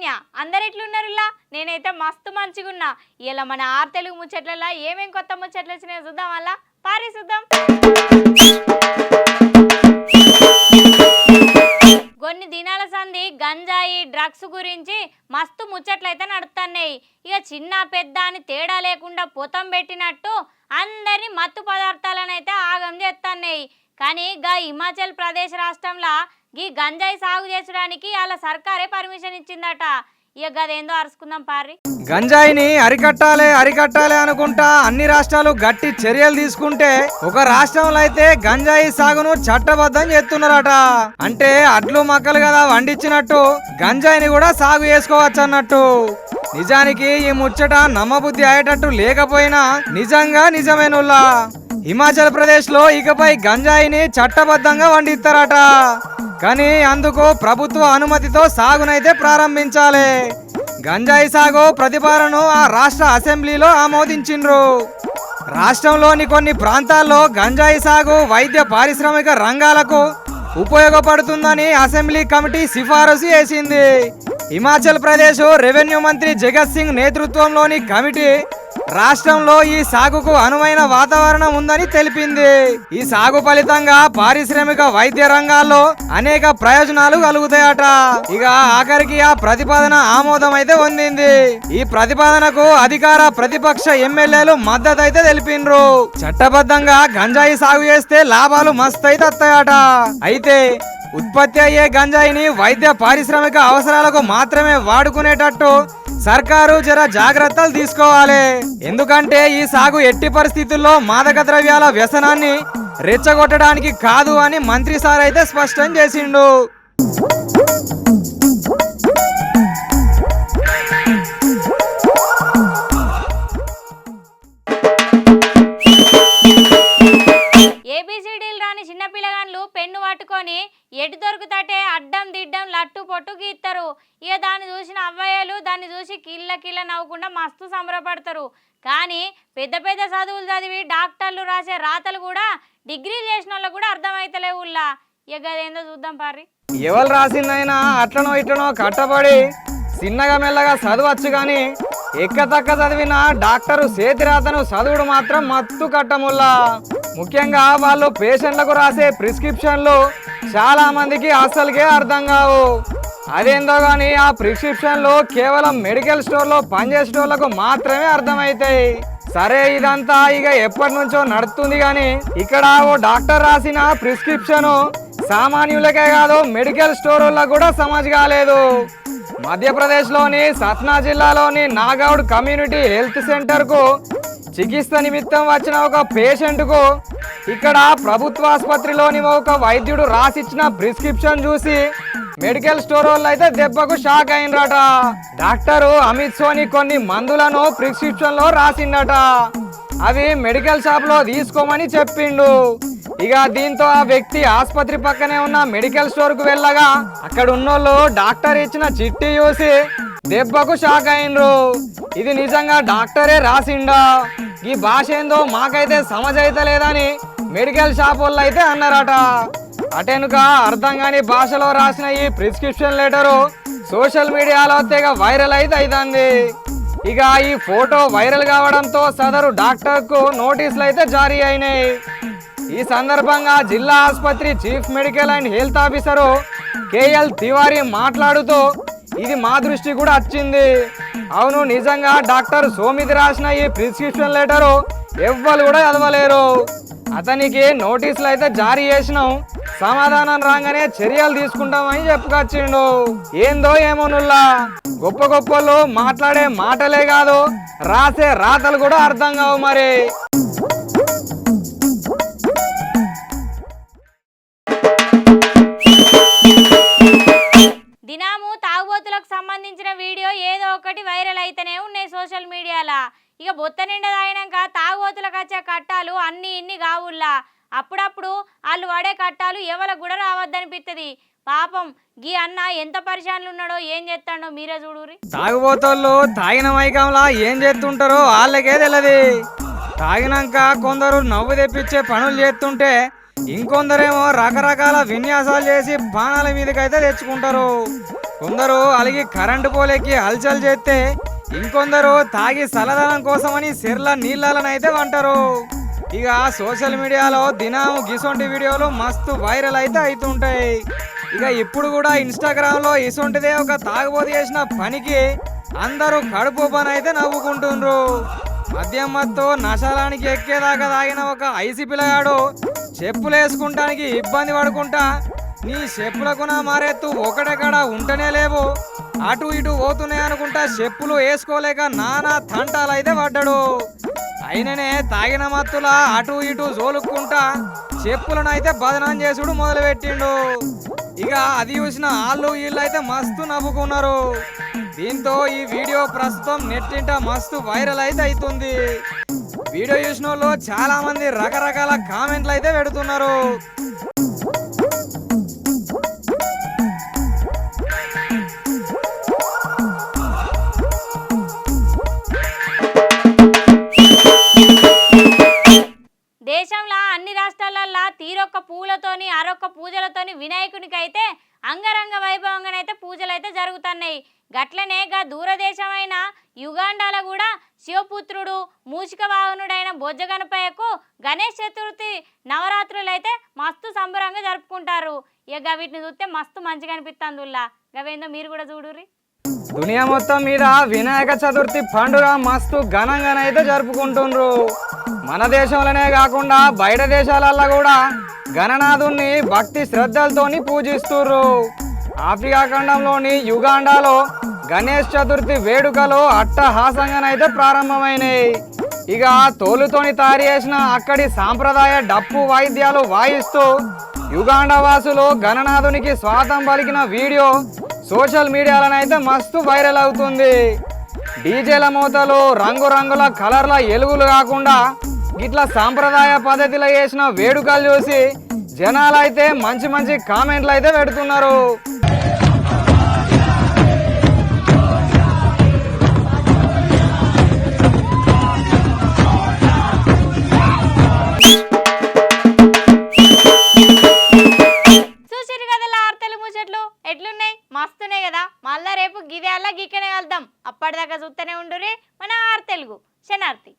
చైతన్య అందరు ఎట్లున్నారులా నేనైతే మస్తు మంచిగున్నా. ఇలా మన ఆరు తెలుగు ముచ్చట్లలో ఏమేం కొత్త ముచ్చట్లు వచ్చినాయో చూద్దాం అలా? పారి చూద్దాం. కొన్ని దినాల సంది గంజాయి డ్రగ్స్ గురించి మస్తు ముచ్చట్లయితే నడుతున్నాయి ఇక చిన్న పెద్ద అని తేడా లేకుండా పొతం పెట్టినట్టు అందరినీ మత్తు పదార్థాలను అయితే ఆగం చేస్తున్నాయి కానీ గా హిమాచల్ ప్రదేశ్ రాష్ట్రంలో గీ గంజాయి సాగు చేసడానికి అలా సర్కారే పర్మిషన్ ఇచ్చిందట. ఇక గదేందో అరుచుకుందాం పారి గంజాయిని అరికట్టాలి అరికట్టాలి అనుకుంటా అన్ని రాష్ట్రాలు గట్టి చర్యలు తీసుకుంటే ఒక రాష్ట్రంలో అయితే గంజాయి సాగును చట్టబద్ధం చేస్తున్నారట. అంటే అడ్లు మక్కలు కదా వండించినట్టు గంజాయిని కూడా సాగు చేసుకోవచ్చు అన్నట్టు నిజానికి ఈ ముచ్చట నమ్మబుద్ధి అయ్యేటట్టు లేకపోయినా నిజంగా నిజమేనుల్లా. హిమాచల్ ప్రదేశ్లో ఇకపై గంజాయిని చట్టబద్ధంగా వండిస్తారట. కానీ అందుకు ప్రభుత్వ అనుమతితో సాగునైతే ప్రారంభించాలి. గంజాయి సాగు ప్రతిపాదనను ఆ రాష్ట్ర అసెంబ్లీలో ఆమోదించిండ్రు. రాష్ట్రంలోని కొన్ని ప్రాంతాల్లో గంజాయి సాగు వైద్య పారిశ్రామిక రంగాలకు ఉపయోగపడుతుందని అసెంబ్లీ కమిటీ సిఫారసు చేసింది. హిమాచల్ ప్రదేశ్ రెవెన్యూ మంత్రి జగత్ సింగ్ నేతృత్వంలోని కమిటీ రాష్ట్రంలో ఈ సాగుకు అనువైన వాతావరణం ఉందని తెలిపింది. ఈ సాగు ఫలితంగా పారిశ్రామిక వైద్య రంగాల్లో అనేక ప్రయోజనాలు కలుగుతాయట. ఇక ఆఖరికి ఆ ప్రతిపాదన ఆమోదం అయితే పొందింది. ఈ ప్రతిపాదనకు అధికార ప్రతిపక్ష ఎమ్మెల్యేలు మద్దతు అయితే తెలిపిండ్రు. చట్టబద్ధంగా గంజాయి సాగు చేస్తే లాభాలు మస్తు అయితే వస్తాయట అయితే ఉత్పత్తి అయ్యే గంజాయిని వైద్య పారిశ్రామిక అవసరాలకు మాత్రమే వాడుకునేటట్టు సర్కారు జర జాగ్రత్తలు తీసుకోవాలి. ఎందుకంటే ఈ సాగు ఎట్టి పరిస్థితుల్లో మాదక ద్రవ్యాల వ్యసనాన్ని రెచ్చగొట్టడానికి కాదు అని మంత్రి సార్ అయితే స్పష్టం చేసిండు. దాన్ని చూసి కిళ్ళ కిళ్ళ నవ్వకుండా మస్తు సంబరపడతారు. కానీ పెద్ద పెద్ద చదువులు చదివి డాక్టర్లు రాసే రాతలు కూడా డిగ్రీ చేసిన వాళ్ళకు కూడా అర్థమైతలేవు ఉల్లా ఇక అదేందో చూద్దాం పారి. ఎవరు రాసిందైనా అట్లనో ఇట్లనో కట్టబడి చిన్నగా మెల్లగా చదవచ్చు కానీ ఎక్కతక్క చదివిన డాక్టరు చేతిరాతను చదువుడు మాత్రం మత్తు కట్టముల్లా. ముఖ్యంగా వాళ్ళు పేషెంట్లకు రాసే ప్రిస్క్రిప్షన్లు చాలా మందికి అసలుకే అర్థం కావు. అదేందో కానీ ఆ ప్రిస్క్రిప్షన్లు కేవలం మెడికల్ స్టోర్లో పనిచేసేటోళ్ళకు మాత్రమే అర్థమవుతాయి సరే ఇదంతా ఇక ఎప్పటి నుంచో నడుస్తుంది కానీ ఇక్కడ ఓ డాక్టర్ రాసిన ప్రిస్క్రిప్షన్ సామాన్యులకే కాదు మెడికల్ స్టోర్లకు కూడా సమజ్ కాలేదు. మధ్యప్రదేశ్లోని సత్నా జిల్లాలోని నాగౌడ్ కమ్యూనిటీ హెల్త్ సెంటర్కు చికిత్స నిమిత్తం వచ్చిన ఒక పేషెంట్కు ఇక్కడ ప్రభుత్వ ఆసుపత్రిలోని ఒక వైద్యుడు రాసిచ్చిన ప్రిస్క్రిప్షన్ చూసి మెడికల్ స్టోర్ వాళ్ళు అయితే దెబ్బకు షాక్ అయినరట. డాక్టరు అమిత్ సోని కొన్ని మందులను ప్రిస్క్రిప్షన్లో రాసిండట అవి మెడికల్ షాప్లో తీసుకోమని చెప్పిండు. ఇక దీంతో ఆ వ్యక్తి ఆసుపత్రి పక్కనే ఉన్న మెడికల్ స్టోర్కు వెళ్ళగా అక్కడ ఉన్నోళ్ళు డాక్టర్ ఇచ్చిన చిట్టి చూసి దెబ్బకు షాక్ అయినరు. ఇది నిజంగా డాక్టరే రాసిండా? ఈ భాష ఏందో మాకైతే సమజ్ అయితే లేదని మెడికల్ షాప్ వాళ్ళు అయితే అన్నారట. అటెనుక అర్థం కాని భాషలో రాసిన ఈ ప్రిస్క్రిప్షన్ లెటరు సోషల్ మీడియాలో తెగ వైరల్ అయితే అవుతుంది ఇక ఈ ఫోటో వైరల్ కావడంతో సదరు డాక్టర్కు నోటీసులు అయితే జారీ అయినాయి. ఈ సందర్భంగా జిల్లా ఆసుపత్రి chief medical and health officer K L Tiwari మాట్లాడుతూ ఇది మా దృష్టి కూడా వచ్చింది. అవును నిజంగా డాక్టర్ సోమితి రాసిన ఈ ప్రిస్క్రిప్షన్ లెటరు ఎవ్వరు కూడా చదవలేరు. అతనికి నోటీసులు అయితే జారీ చేసినాం. సమాధానం రాగానే చర్యలు తీసుకుంటామని చెప్పుకొచ్చిండు. ఏందో ఏమో నుల్లా. గొప్ప గొప్పలు మాట్లాడే మాటలే కాదు రాసే రాతలు కూడా అర్థం కావు మరి. దినాము తాగుబోతులకు సంబంధించిన వీడియో ఏదో ఒకటి వైరల్ అయితేనే ఉన్నాయి సోషల్ మీడియాలో. ఇక బొత్త నిండా తాగినాక తాగుబోతులకు వచ్చే కట్టాలు అన్ని ఇన్ని కావుల్లా. అప్పుడప్పుడు వాళ్ళు వాడే కట్టాలు ఎవరికి కూడా రావద్దనిపిస్తుంది పాపం గీ అన్న ఎంత పరిశాన్లు ఉన్నాడో ఏం చేస్తాడో మీరే చూడురి తాగుబోతోళ్ళు తాగిన మైకంలా ఏం చేస్తుంటారో వాళ్ళకే తెలియదు తాగినాక కొందరు నవ్వు తెప్పించే పనులు చేస్తుంటే ఇంకొందరేమో రకరకాల విన్యాసాలు చేసి బాణాల మీదకైతే తెచ్చుకుంటారు. కొందరు అలిగి కరెంటు పోలేకి హల్చల్ చేస్తే ఇంకొందరు తాగి సలదనం కోసమని సిర్ల నీళ్ళనైతే వంటారు. ఇక సోషల్ మీడియాలో దినం గిసొంటి వీడియోలు మస్తు వైరల్ అయితే అవుతుంటాయి ఇక ఇప్పుడు కూడా ఇన్స్టాగ్రామ్లో ఇసొంటిదే ఒక తాగుబోతు చేసిన పనికి అందరూ కడుపు పని అయితే నవ్వుకుంటుండ్రు. మద్యం మత్తు నశలానికి ఎక్కేదాకా తాగిన ఒక ఐసి పిల్లగాడు చెప్పులు వేసుకుంటానికి ఇబ్బంది పడుకుంటా నీ చెప్పులకు నా మారెత్తు ఒకటెక్కడ ఉంటనే లేవు. అటు ఇటు పోతున్నాయి అనుకుంటా చెప్పులు వేసుకోలేక నానా తంటాలు అయితే పడ్డాడు. అయిననే తాగిన మత్తులా అటు ఇటు జోలుక్కుంటా చెప్పులను అయితే బదనాం చేసుడు మొదలుపెట్టిండు. ఇక అది చూసిన వాళ్ళు వీళ్ళు అయితే మస్తు నవ్వుకున్నారు. దీంతో ఈ వీడియో ప్రస్తుతం నెట్టింట మస్తు వైరల్ అయితే అవుతుంది వీడియో చూసిన వాళ్ళు చాలా మంది రకరకాల కామెంట్లు అయితే పెడుతున్నారు. అంగరంగ వైభవంగానైతే పూజలు అయితే జరుగుతున్నాయి. గట్లనే గా దూరదేశమైన యుగాండాలో కూడా శివపుత్రుడు మూషిక వాహనుడైన బొజ్జ గణపయ్యకు గణేష్ చతుర్థి నవరాత్రులు అయితే మస్తు సంబరంగా జరుపుకుంటారు. ఇక వీటిని చూస్తే మస్తు మంచిగా అనిపిస్తుంది ఉల్లా. గవేందో మీరు కూడా చూడుర్రీ. దునియా మొత్తం మీద వినాయక చతుర్థి పండుగ మస్తు ఘనంగానైతే జరుపుకుంటుండ్రు. మన దేశంలోనే కాకుండా బయట దేశాలల్లో కూడా గణనాథుణ్ణి భక్తి శ్రద్ధలతోని పూజిస్తుర్రు. ఆఫ్రికా ఖండంలోని యుగాండాలో గణేష్ చతుర్థి వేడుకలు అట్టహాసంగానైతే ప్రారంభమైనాయి. ఇక తోలుతోని తయారు చేసిన అక్కడి సాంప్రదాయ డప్పు వాయిద్యాలు వాయిస్తూ యుగాండ వాసులు గణనాథునికి స్వాతం పలికిన వీడియో సోషల్ మీడియాలోనైతే మస్తు వైరల్ అవుతుంది. డీజేల మూతలు రంగురంగుల కలర్ల ఎలుగులు కాకుండా ఇట్లా సాంప్రదాయ పద్ధతిలో చేసిన వేడుకలు చూసి జనాలు అయితే మంచి మంచి కామెంట్లు అయితే పెడుతున్నారు. రేపు గీకనే వెళ్దాం అప్పటిదాకా చూస్తూనే ఉండురే మన ఆర్ తెలుగు. శనార్థి